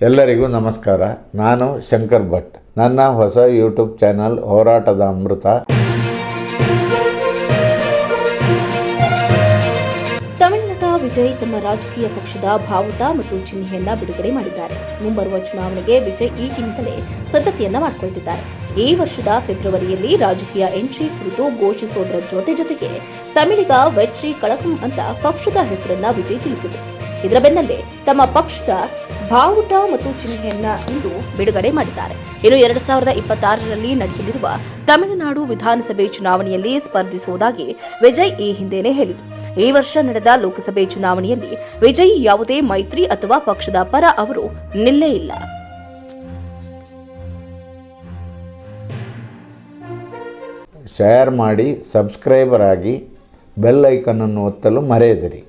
ಎಲ್ಲರಿಗೂ ನಮಸ್ಕಾರ. ನಾನು ಶಂಕರ್ ಭಟ್. ನನ್ನ ಹೊಸ ಯೂಟ್ಯೂಬ್ ಚಾನಲ್ ಹೋರಾಟದ ಅಮೃತ. ತಮಿಳುನಾಟ ವಿಜಯ್ ತಮ್ಮ ರಾಜಕೀಯ ಪಕ್ಷದ ಭಾವುಟ ಮತ್ತು ಚಿಹ್ನೆಯನ್ನ ಬಿಡುಗಡೆ ಮಾಡಿದ್ದಾರೆ. ಮುಂಬರುವ ಚುನಾವಣೆಗೆ ವಿಜಯ್ ಈಗಿನಿಂದಲೇ ಸಿದ್ಧತೆಯನ್ನ ಮಾಡಿಕೊಳ್ತಿದ್ದಾರೆ. ಈ ವರ್ಷದ ಫೆಬ್ರವರಿಯಲ್ಲಿ ರಾಜಕೀಯ ಎಂಟ್ರಿ ಕುರಿತು ಘೋಷಿಸೋದರ ಜೊತೆ ಜೊತೆಗೆ ತಮಿಳಿಗ ವೆಚ್ಚಿ ಕಳಕಂ ಅಂತ ಪಕ್ಷದ ಹೆಸರನ್ನ ವಿಜಯ್ ತಿಳಿಸಿದರು ಇದರ ಬೆನ್ನಲ್ಲೇ ತಮ್ಮ ಪಕ್ಷದ ಬಾವುಟ ಮತ್ತು ಚಿಹ್ನೆಯನ್ನ ಇಂದು ಬಿಡುಗಡೆ ಮಾಡಿದ್ದಾರೆ. ಇನ್ನು ಎರಡು ಸಾವಿರದ ಇಪ್ಪತ್ತಾರರಲ್ಲಿ ನಡೆಯಲಿರುವ ತಮಿಳುನಾಡು ವಿಧಾನಸಭೆ ಚುನಾವಣೆಯಲ್ಲಿ ಸ್ಪರ್ಧಿಸುವುದಾಗಿ ವಿಜಯ್ ಈ ಹಿಂದೆನೇ ಹೇಳಿತು ಈ ವರ್ಷ ನಡೆದ ಲೋಕಸಭೆ ಚುನಾವಣೆಯಲ್ಲಿ ವಿಜಯ್ ಯಾವುದೇ ಮೈತ್ರಿ ಅಥವಾ ಪಕ್ಷದ ಪರ ಅವರು ನಿಲ್ಲೇ ಇಲ್ಲ. ಶೇರ್ ಮಾಡಿ ಸಬ್ಸ್ಕ್ರೈಬರ್ ಆಗಿ ಬೆಲ್ ಐಕನನ್ನು ಒತ್ತಲು ಮರೆಯದಿರಿ.